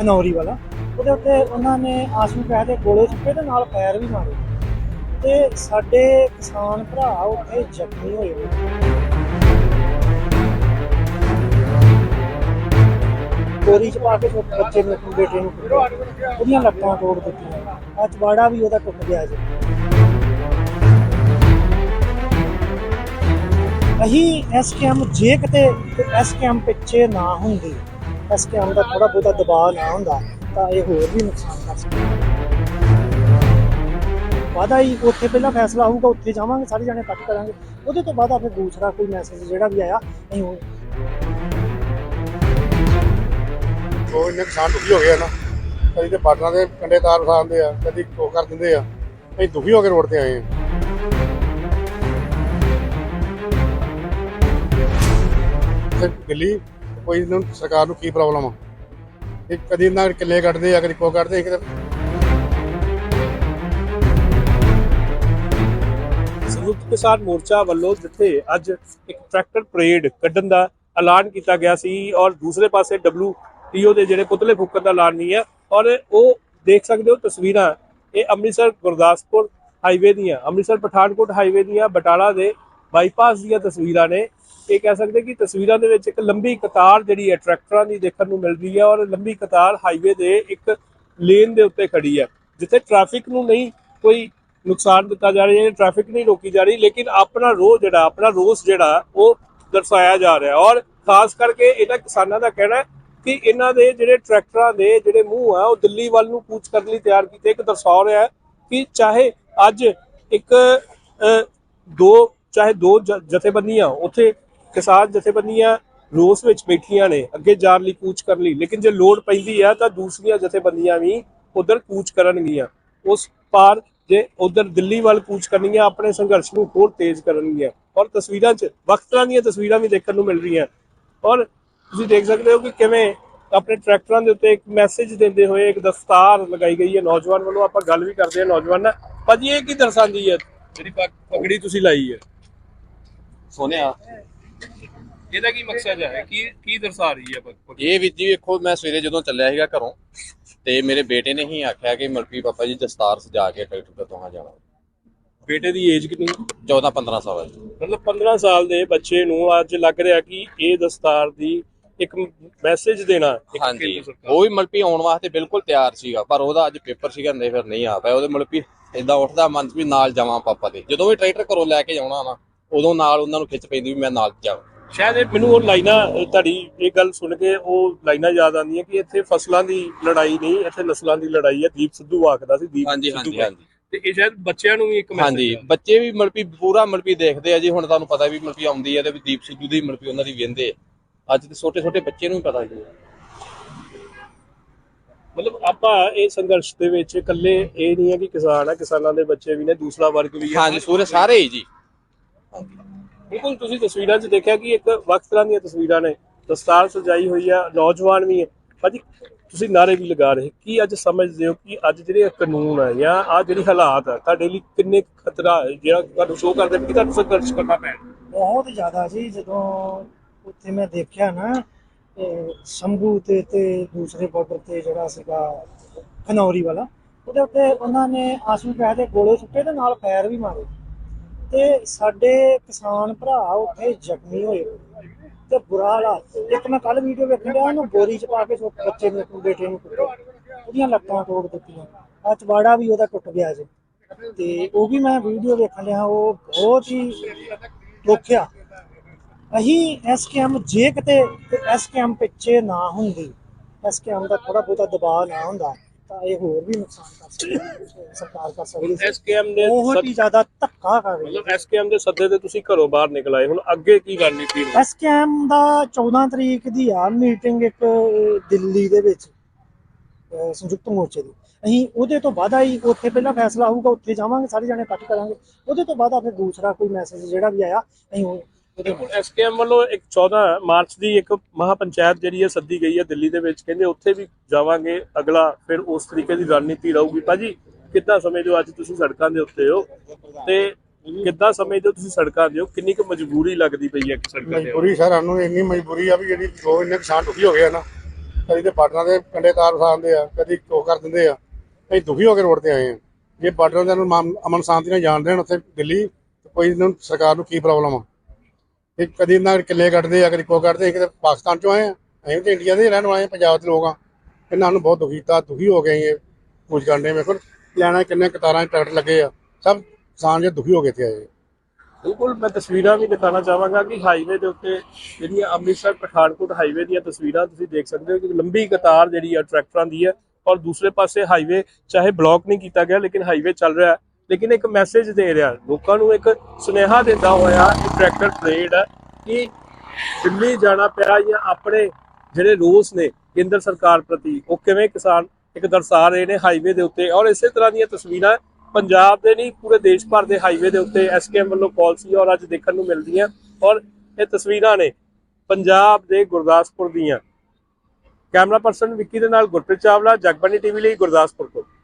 ਖਨੌਰੀ ਵਾਲਾ, ਉਹਦੇ ਉੱਤੇ ਉਹਨਾਂ ਨੇ ਆਸ਼ੂ ਕਹਿ ਦੇ ਗੋਲੇ ਚੁੱਕੇ ਤੇ ਨਾਲ ਪੈਰ ਵੀ ਮਾਰੇ। ਤੇ ਸਾਡੇ ਕਿਸਾਨ ਭਰਾ ਉੱਥੇ ਜ਼ਖਮੀ ਹੋਏ ਹੋਏ ਕੋਰੀ ਚ ਪਾ ਕੇ ਬੱਚੇ ਨੂੰ ਆਪਣੇ ਬੇਟੇ ਨੂੰ ਕੁੱਟਿਆ। ਉਹਦੀਆਂ ਲੱਤਾਂ ਤੋੜ ਦਿੱਤੀਆਂ। ਆ ਚਵਾੜਾ ਵੀ ਉਹਦਾ ਟੁੱਟ ਗਿਆ ਜੀ। ਅਹੀਂ ਐਸਕੇਐਮ ਜੇ ਕਿਤੇ ਐਸਕੇਐਮ ਪਿੱਛੇ ਨਾ ਹੁੰਦੀ। ਐਸਕੇਐਮ ਦਾ ਥੋੜਾ ਬਹੁਤਾ ਦਬਾਅ ਨਾ ਹੁੰਦਾ, ਤਾਂ ਇਹ ਹੋਰ ਵੀ ਨੁਕਸਾਨ ਕਰ ਸਕਦਾ। ਵਾਦਾ ਹੀ ਉੱਥੇ ਪਹਿਲਾਂ ਫੈਸਲਾ ਹੋਊਗਾ, ਉੱਥੇ ਜਾਵਾਂਗੇ, ਸਾਰੇ ਜਾਣੇ ਇਕੱਠ ਕਰਾਂਗੇ। ਉਹਦੇ ਤੋਂ ਬਾਅਦ ਆ ਫਿਰ ਦੂਸਰਾ ਕੋਈ ਮੈਸੇਜ ਜਿਹੜਾ ਵੀ ਆਇਆ, ਨਹੀਂ ਉਹ ਉਹ ਇੰਨੇ ਦੁਖੀ ਹੋ ਗਏ ਨਾ, ਕਦੀ ਤੇ ਬਾਰਡਰਾਂ ਦੇ ਕੰਡੇ ਤਾਰ ਵਸਾਉਂਦੇ ਆ, ਕਦੀ ਕੋ ਕਰ ਦਿੰਦੇ ਆ, ਅਸੀਂ ਦੁਖੀ ਹੋ ਕੇ ਰੋਡ ਤੇ ਆਏ ਆ। ਦਿੱਲੀ ਕੋਈ ਨੂੰ ਸਰਕਾਰ ਨੂੰ ਕੀ ਪ੍ਰੋਬਲਮ ਆ? ਇਹ ਕਦੀ ਇਹਨਾਂ ਕਿੱਲੇ ਕੱਢਦੇ ਆ ਕਦੀ ਕੋ ਕੱਢਦੇ ਆ, ਸੰਯੁਕਤ ਕਿਸਾਨ ਮੋਰਚਾ ਵੱਲੋਂ ਜਿੱਥੇ ਅੱਜ ਇੱਕ ਟਰੈਕਟਰ ਪਰੇਡ ਕੱਢਣ ਦਾ ਐਲਾਨ ਕੀਤਾ ਗਿਆ ਸੀ ਔਰ ਦੂਸਰੇ ਪਾਸੇ WTO ਦੇ ਜਿਹੜੇ ਪੁਤਲੇ ਫੂਕਣ ਦਾ ਐਲਾਨ ਨਹੀਂ ਹੈ ਔਰ ਉਹ ਦੇਖ ਸਕਦੇ ਹੋ ਤਸਵੀਰਾਂ ਇਹ ਅੰਮ੍ਰਿਤਸਰ ਗੁਰਦਾਸਪੁਰ ਹਾਈਵੇ ਦੀਆਂ ਅੰਮ੍ਰਿਤਸਰ ਪਠਾਨਕੋਟ ਹਾਈਵੇ ਦੀਆਂ ਬਟਾਲਾ ਦੇ ਬਾਈਪਾਸ ਦੀਆਂ ਤਸਵੀਰਾਂ ਨੇ। ਇਹ ਕਹਿ ਸਕਦੇ ਕਿ ਤਸਵੀਰਾਂ ਦੇ ਵਿੱਚ ਇੱਕ ਲੰਬੀ ਕਤਾਰ ਜਿਹੜੀ ਹੈ, ਟਰੈਕਟਰਾਂ ਦੀ ਦੇਖਣ ਨੂੰ ਮਿਲਦੀ ਹੈ ਔਰ ਲੰਬੀ ਕਤਾਰ ਹਾਈਵੇ ਦੇ ਇੱਕ ਲੇਨ ਦੇ ਉੱਤੇ ਖੜੀ ਹੈ, ਜਿੱਥੇ ਟ੍ਰੈਫਿਕ ਨੂੰ ਨਹੀਂ ਕੋਈ ਨੁਕਸਾਨ ਦਿੱਤਾ ਜਾ ਰਿਹਾ ਹੈ ਟ੍ਰੈਫਿਕ ਨਹੀਂ ਰੋਕੀ ਜਾ ਰਹੀ, ਲੇਕਿਨ ਆਪਣਾ ਰੋਹ ਜਿਹੜਾ, ਆਪਣਾ ਰੋਸ ਜਿਹੜਾ, ਉਹ ਦਰਸਾਇਆ ਜਾ ਰਿਹਾ ਔਰ ਖਾਸ ਕਰਕੇ ਇਹਨਾਂ ਕਿਸਾਨਾਂ ਦਾ ਕਹਿਣਾ ਹੈ ਕਿ ਇਹਨਾਂ ਦੇ ਜਿਹੜੇ ਟਰੈਕਟਰਾਂ ਦੇ ਜਿਹੜੇ ਮੂੰਹ ਆ, ਉਹ ਦਿੱਲੀ ਵੱਲ ਨੂੰ ਕੂਚ ਕਰਨ ਲਈ ਤਿਆਰ ਕੀਤੇ। ਇੱਕ ਦਰਸਾ ਰਿਹਾ ਕਿ ਚਾਹੇ ਅੱਜ ਇੱਕ ਦੋ ਚਾਹੇ ਦੋ ਜ- ਜਥੇਬੰਦੀਆਂ, ਉੱਥੇ ਕਿਸਾਨ ਜਥੇਬੰਦੀਆਂ ਰੋਸ ਵਿੱਚ ਬੈਠੀਆਂ ਨੇ, ਅੱਗੇ ਜਾਣ ਲਈ ਕੂਚ ਕਰਨ ਲਈ। ਲੇਕਿਨ ਜੇ ਲੋੜ ਪੈਂਦੀ ਆ, ਤਾਂ ਦੂਸਰੀਆਂ ਜਥੇਬੰਦੀਆਂ ਵੀ ਉਧਰ ਕੂਚ ਕਰਨਗੀਆਂ। ਉਸ ਪਾਰ ਜੇ ਉਧਰ ਦਿੱਲੀ ਵੱਲ ਕੂਚ ਕਰਨਗੀਆਂ, ਆਪਣੇ ਸੰਘਰਸ਼ ਨੂੰ ਹੋਰ ਤੇਜ਼ ਕਰਨਗੀਆਂ। ਔਰ ਤਸਵੀਰਾਂ 'ਚ, ਵਕਤ ਤਰ੍ਹਾਂ ਦੀਆਂ ਤਸਵੀਰਾਂ ਵੀ ਦੇਖਣ ਨੂੰ ਮਿਲ ਰਹੀਆਂ। ਔਰ ਤੁਸੀਂ ਦੇਖ ਸਕਦੇ ਹੋ ਕਿ ਕਿਵੇਂ ਆਪਣੇ ਟਰੈਕਟਰਾਂ ਦੇ ਉੱਤੇ ਇੱਕ ਮੈਸੇਜ ਦਿੰਦੇ ਹੋਏ ਇੱਕ ਦਸਤਾਰ ਲਗਾਈ ਗਈ ਹੈ ਨੌਜਵਾਨ ਵੱਲੋਂ। ਆਪਾਂ ਗੱਲ ਵੀ ਕਰਦੇ ਹਾਂ ਨੌਜਵਾਨ ਨਾਲ। ਭਾਜੀ, ਇਹ ਕੀ ਦਰਸਾਉਂਦੀ ਹੈ? ਜਿਹੜੀ ਪਗੜੀ ਤੁਸੀਂ ਲਾਈ ਹੈ। ਸੋਨਿਆ ਇਹਦਾ ਕੀ ਮਕਸਦ ਹੈ? ਕੀ ਕੀ ਦਰਸਾ ਰਹੀ ਹੈ ਪੱਗ- ਇਹ ਵਿੱਚ ਜੀ ਵੇਖੋ ਮੈਂ ਸਵੇਰੇ ਜਦੋਂ ਚੱਲਿਆ ਸੀਗਾ ਘਰੋਂ ਤੇ ਮੇਰੇ ਬੇਟੇ ਨੇ ਹੀ ਆਖਿਆ ਕਿ ਮਲਪੀ ਪਾਪਾ ਜੀ ਦਸਤਾਰ ਸਜਾ ਕੇ ਟਰੈਕਟਰ ਤੇ ਤੋਹਾਂ ਜਾਣਾ। ਬੇਟੇ ਦੀ ਏਜ ਕਿੰਨੀ 14 15 ਸਾਲ ਦੀ ਮਤਲਬ 15 ਸਾਲ ਦੇ ਬੱਚੇ ਨੂੰ ਅੱਜ ਲੱਗ ਰਿਹਾ ਕਿ ਇਹ ਦਸਤਾਰ ਦੀ ਇੱਕ ਮੈਸੇਜ ਦੇਣਾ ਹਾਂਜੀ। ਉਹ ਵੀ ਮਲਪੀ ਆਉਣ ਵਾਸਤੇ ਬਿਲਕੁਲ ਤਿਆਰ ਸੀਗਾ ਪਰ ਉਹਦਾ ਅੱਜ ਪੇਪਰ ਸੀਗਾ ਨਹੀਂ ਫਿਰ ਨਹੀਂ ਆ ਪਾਇਆ। ਉਹਦੇ ਮਲਪੀ ਇਦਾਂ ਉੱਠਦਾ ਮਨ ਵੀ ਨਾਲ ਜਾਵਾਂ ਪਾਪਾ ਦੇ। ਜਦੋਂ ਵੀ ਟਰੈਕਟਰ ਘਰੋਂ ਲੈ ਕੇ ਜਾਣਾ ਨਾ ਉਦੋਂ ਨਾਲ ਉਹਨਾਂ ਨੂੰ ਖਿੱਚ ਪੈਂਦੀ ਵੀ ਮੈਂ ਨਾਲ ਜਾਵਾਂ। ਸ਼ਾਇਦ ਇਹ ਮੈਨੂੰ ਉਹ ਲਾਈਨਾਂ ਤੁਹਾਡੀ ਇਹ ਗੱਲ ਸੁਣ ਕੇ ਉਹ ਲਾਈਨਾਂ ਯਾਦ ਆਉਂਦੀਆਂ ਕਿ ਇੱਥੇ ਫਸਲਾਂ ਦੀ ਲੜਾਈ ਨਹੀਂ ਇੱਥੇ ਨਸਲਾਂ ਦੀ ਲੜਾਈ ਹੈ। ਦੀਪ ਸਿੱਧੂ ਆਖਦਾ ਸੀ ਦੀਪ ਹਾਂਜੀ ਹਾਂਜੀ ਹਾਂਜੀ। ਤੇ ਇਹ ਸ਼ਾਇਦ ਬੱਚਿਆਂ ਨੂੰ ਵੀ ਇੱਕ ਮੈਸੇਜ ਹਾਂਜੀ ਬੱਚੇ ਵੀ ਮਲਪੀ ਪੂਰਾ ਮਲਪੀ ਦੇਖਦੇ ਆ ਜੀ ਹੁਣ ਤੁਹਾਨੂੰ ਪਤਾ ਵੀ ਮਲਪੀ ਆਉਂਦੀ ਹੈ ਤੇ ਵੀ ਦੀਪ ਸਿੱਧੂ ਦੀ ਮਲਪੀ ਉਹਨਾਂ ਦੀ ਵੇਂਦੇ ਅੱਜ ਤੇ ਛੋਟੇ ਛੋਟੇ ਬੱਚੇ ਨੂੰ ਵੀ ਪਤਾ ਜੀ ਮਤਲਬ ਆਪਾਂ ਇਹ ਸੰਘਰਸ਼ ਦੇ ਵਿੱਚ ਇਕੱਲੇ ਇਹ ਨਹੀਂ ਹੈ ਕਿ ਕਿਸਾਨ ਆ ਕਿਸਾਨਾਂ ਦੇ ਬੱਚੇ ਵੀ ਨੇ ਦੂਸਰਾ ਵਰਗ ਵੀ ਹੈ। ਹਾਂਜੀ ਸੂਰੇ ਸਾਰੇ ਹੀ ਜੀ। ਬਿਲਕੁਲ, ਤੁਸੀਂ ਤਸਵੀਰਾਂ 'ਚ ਦੇਖਿਆ ਕਿ ਇੱਕ ਵੱਖ ਤਰ੍ਹਾਂ ਦੀਆਂ ਤਸਵੀਰਾਂ ਨੇ। ਦਸਤਾਰ ਸਜਾਈ ਹੋਈ ਆ, ਨੌਜਵਾਨ ਵੀ ਹੈ। ਭਾਜੀ, ਤੁਸੀਂ ਨਾਰੇ ਵੀ ਲਗਾ ਰਹੇ। ਕੀ ਅੱਜ ਸਮਝਦੇ ਹੋ ਕਿ ਅੱਜ ਜਿਹੜੇ ਕਾਨੂੰਨ ਆ ਜਾਂ ਆ ਜਿਹੜੀ ਹਾਲਾਤ ਆ, ਤੁਹਾਡੇ ਲਈ ਕਿੰਨੇ ਖਤਰਾ ਹੈ? ਜਿਹੜਾ ਤੁਹਾਨੂੰ ਸ਼ੋਅ ਕਰਦੇ ਕਿ ਤੁਹਾਨੂੰ ਸੰਘਰਸ਼ ਕਰਨਾ ਪੈਣਾ ਬਹੁਤ ਜ਼ਿਆਦਾ ਜੀ, ਜਦੋਂ ਉੱਥੇ ਮੈਂ ਦੇਖਿਆ ਨਾ ਸ਼ੰਭੂ ਤੇ ਤੇ ਦੂਸਰੇ ਬਾਰਡਰ ਤੇ ਜਿਹੜਾ ਸੀਗਾ ਖਨੌਰੀ ਵਾਲਾ, ਉਹਦੇ ਉੱਤੇ ਉਹਨਾਂ ਨੇ ਆਸ਼ੂ ਕਹਿ ਦੇ ਗੋਲੇ ਸੁੱਟੇ ਤੇ ਨਾਲ ਫਾਇਰ ਵੀ ਮਾਰੇ। ਤੇ ਸਾਡੇ ਕਿਸਾਨ ਭਰਾ ਉੱਥੇ ਜ਼ਖਮੀ ਹੋਏ ਤੇ ਬੁਰਾ ਹਾਲਾਤ। ਇੱਕ ਮੈਂ ਕੱਲ ਵੀਡੀਓ ਵੇਖਣ ਡਿਆ, ਉਹਨੂੰ ਬੋਰੀ ਚ ਪਾ ਕੇ ਛੋਟੇ ਬੱਚੇ ਨੂੰ ਆਪਣੇ ਬੇਟੇ ਨੂੰ ਕੁੱਟਿਆ। ਉਹਦੀਆਂ ਲੱਤਾਂ ਤੋੜ ਦਿੱਤੀਆਂ। ਆ ਚਵਾੜਾ ਵੀ ਉਹਦਾ ਟੁੱਟ ਗਿਆ ਜੀ। ਤੇ ਉਹ ਵੀ ਮੈਂ ਵੀਡੀਓ ਵੇਖਣ ਡਿਆ, ਉਹ ਬਹੁਤ ਹੀ ਰੋਕਿਆ। ਅਹੀਂ ਐਸਕੇਐਮ ਜੇ ਕਿਤੇ ਐਸਕੇਐਮ ਪਿੱਛੇ ਨਾ ਹੁੰਦੀ। ਐਸਕੇਐਮ ਦਾ ਥੋੜਾ ਬਹੁਤਾ ਦਬਾਅ ਨਾ ਹੁੰਦਾ। ਤਾਂ ਇਹ ਹੋਰ ਵੀ ਨੁਕਸਾਨ ਕਰ ਸਕਦੀ ਸਰਕਾਰ ਕਰ ਸਕਦੀ ਸੀ ਐਸਕੇਐਮ ਨੇ ਬਹੁਤ ਹੀ ਜ਼ਿਆਦਾ ਧੱਕਾ ਕਰ ਰਹੀ ਮਤਲਬ ਐਸਕੇਐਮ ਦੇ ਸੱਦੇ ਤੇ ਤੁਸੀਂ ਘਰੋਂ ਬਾਹਰ ਨਿਕਲ ਆਏ ਹੁਣ ਅੱਗੇ ਕੀ ਰਣਨੀਤੀ ਹੈ ਐਸਕੇਐਮ ਦਾ 14 ਤਰੀਕ ਦੀ ਆ ਮੀਟਿੰਗ ਇੱਕ ਦਿੱਲੀ ਦੇ ਵਿੱਚ ਸੰਯੁਕਤ ਮੋਰਚੇ ਦੀ। ਅਸੀਂ ਉਹਦੇ ਤੋਂ ਬਾਅਦ ਹੀ ਉੱਥੇ ਪਹਿਲਾਂ ਫੈਸਲਾ ਹੋਊਗਾ ਉੱਥੇ ਜਾਵਾਂਗੇ ਸਾਰੇ ਜਾਣੇ ਇਕੱਠ ਕਰਾਂਗੇ। ਉਹਦੇ ਤੋਂ ਬਾਅਦ ਆ ਫਿਰ ਦੂਸਰਾ ਕੋਈ ਮੈਸੇਜ ਜਿਹੜਾ ਵੀ ਆਇਆ ਅਸੀਂ ਐਸਕੇਐਮ ਵੱਲੋਂ ਇੱਕ 14 ਮਾਰਚ ਦੀ ਇੱਕ ਮਹਾ ਜਿਹੜੀ ਹੈ ਸੱਦੀ ਗਈ ਹੈ ਦਿੱਲੀ ਦੇ ਵਿੱਚ। ਕਹਿੰਦੇ ਉੱਥੇ ਵੀ ਜਾਵਾਂਗੇ, ਅਗਲਾ ਫਿਰ ਉਸ ਤਰੀਕੇ ਦੀ ਰਣਨੀਤੀ ਰਹੂਗੀ। ਭਾਜੀ, ਕਿੱਦਾਂ ਸਮਝਦੇ ਹੋ ਅੱਜ ਤੁਸੀਂ ਸੜਕਾਂ ਦੇ ਉੱਤੇ ਹੋ ਤੇ ਕਿੱਦਾਂ ਸਮਝਦੇ ਹੋ ਤੁਸੀਂ ਸੜਕਾਂ ਦੇ ਹੋ? ਕਿੰਨੀ ਕੁ ਮਜਬੂਰੀ ਲੱਗਦੀ ਪਈ ਹੈ ਕਿ ਸੜਕਾਂ ਤੇ ਮਜਬੂਰੀ ਸਰ, ਸਾਨੂੰ ਇੰਨੀ ਮਜਬੂਰੀ ਆ ਵੀ ਜਿਹੜੀ ਜੋ ਇੰਨੇ ਕਿਸਾਨ ਦੁਖੀ ਹੋ ਗਏ ਆ ਨਾ। ਕਦੀ ਤੇ ਬਾਰਡਰਾਂ ਦੇ ਕੰਡੇ ਤਾਰ ਵਸਾਉਂਦੇ ਆ, ਕਦੀ ਉਹ ਕਰ ਦਿੰਦੇ ਆ। ਅਸੀਂ ਦੁਖੀ ਹੋ ਕੇ ਰੋਡ ਤੇ ਆਏ ਆ। ਜੇ ਬਾਰਡਰਾਂ ਦੇ ਨੂੰ ਅਮਨ ਸ਼ਾਂਤੀ ਨਾਲ ਜਾਣ ਦੇਣ ਉੱਥੇ ਦਿੱਲੀ, ਕੋਈ ਸਰਕਾਰ ਨੂੰ ਕੀ ਪ੍ਰੋਬਲਮ ਆ? ਇਹ ਕਦੀ ਇਹਨਾਂ ਦੇ ਕਿੱਲੇ ਕੱਢਦੇ ਆ, ਕਦੀ ਕੋ ਕੱਢਦੇ ਅਸੀਂ ਕਿਤੇ ਪਾਕਿਸਤਾਨ ਚੋਂ ਆਏ ਆ। ਅਸੀਂ ਤੇ ਇੰਡੀਆ ਦੇ ਹੀ ਰਹਿਣ ਵਾਲੇ ਆ, ਪੰਜਾਬ ਦੇ ਲੋਕ ਆ। ਇਹਨਾਂ ਨੂੰ ਬਹੁਤ ਦੁਖੀ ਕੀਤਾ, ਦੁਖੀ ਹੋ ਗਏ ਇਹ ਕੁਝ ਕਰਨੇ ਵੇਖੋ ਲੈਣਾ ਕਿੰਨੇ ਕਤਾਰਾਂ ਟਰੈਕਟਰ ਲੱਗੇ ਆ। ਸਭ ਕਿਸਾਨ ਜੇ ਦੁਖੀ ਹੋ ਗਏ ਤੇ ਆਏ ਬਿਲਕੁਲ, ਮੈਂ ਤਸਵੀਰਾਂ ਵੀ ਦਿਖਾਣਾ ਚਾਹਾਂਗਾ ਕਿ ਹਾਈਵੇ ਦੇ ਉੱਤੇ ਜਿਹੜੀਆਂ ਅੰਮ੍ਰਿਤਸਰ, ਪਠਾਨਕੋਟ ਹਾਈਵੇ ਦੀਆਂ ਤਸਵੀਰਾਂ ਤੁਸੀਂ ਦੇਖ ਸਕਦੇ ਹੋ ਕਿ ਲੰਬੀ ਕਤਾਰ ਜਿਹੜੀ ਆ ਟਰੈਕਟਰਾਂ ਦੀ ਹੈ ਔਰ ਦੂਸਰੇ ਪਾਸੇ ਹਾਈਵੇ ਚਾਹੇ ਬਲੌਕ ਨਹੀਂ ਕੀਤਾ ਗਿਆ, ਲੇਕਿਨ ਹਾਈਵੇ ਚੱਲ ਰਿਹਾ ਹੈ। ਲੇਕਿਨ ਇੱਕ ਮੈਸੇਜ ਦੇ ਰਿਹਾ, ਲੋਕਾਂ ਨੂੰ ਇੱਕ ਸੁਨੇਹਾ ਦਿੰਦਾ ਹੋਇਆ ਇਹ ਟਰੈਕਟਰ ਪਰੇਡ ਹੈ ਕਿ ਦਿੱਲੀ ਜਾਣਾ ਪਿਆ ਜਾਂ ਆਪਣੇ ਜਿਹੜੇ ਰੋਸ ਨੇ ਕੇਂਦਰ ਸਰਕਾਰ ਪ੍ਰਤੀ, ਉਹ ਕਿਵੇਂ ਕਿਸਾਨ ਇੱਕ ਦਰਸਾ ਰਹੇ ਨੇ ਹਾਈਵੇ ਦੇ ਉੱਤੇ ਔਰ ਇਸੇ ਤਰ੍ਹਾਂ ਦੀਆਂ ਤਸਵੀਰਾਂ ਪੰਜਾਬ ਦੇ ਨਹੀਂ, ਪੂਰੇ ਦੇਸ਼ ਭਰ ਦੇ ਹਾਈਵੇ ਦੇ ਉੱਤੇ ਐਸਕੇਐਮ ਵੱਲੋਂ ਪਾਲਿਸੀ ਔਰ ਅੱਜ ਦੇਖਣ ਨੂੰ ਮਿਲਦੀਆਂ ਔਰ ਇਹ ਤਸਵੀਰਾਂ ਨੇ ਪੰਜਾਬ ਦੇ ਗੁਰਦਾਸਪੁਰ ਦੀਆਂ। ਕੈਮਰਾ ਪਰਸਨ ਵਿੱਕੀ ਦੇ ਨਾਲ ਗੁਰਪ੍ਰੀਤ ਚਾਵਲਾ ਜਗਬਾਨੀ ਟੀਵੀ ਲਈ ਗੁਰਦਾਸਪੁਰ ਤੋਂ।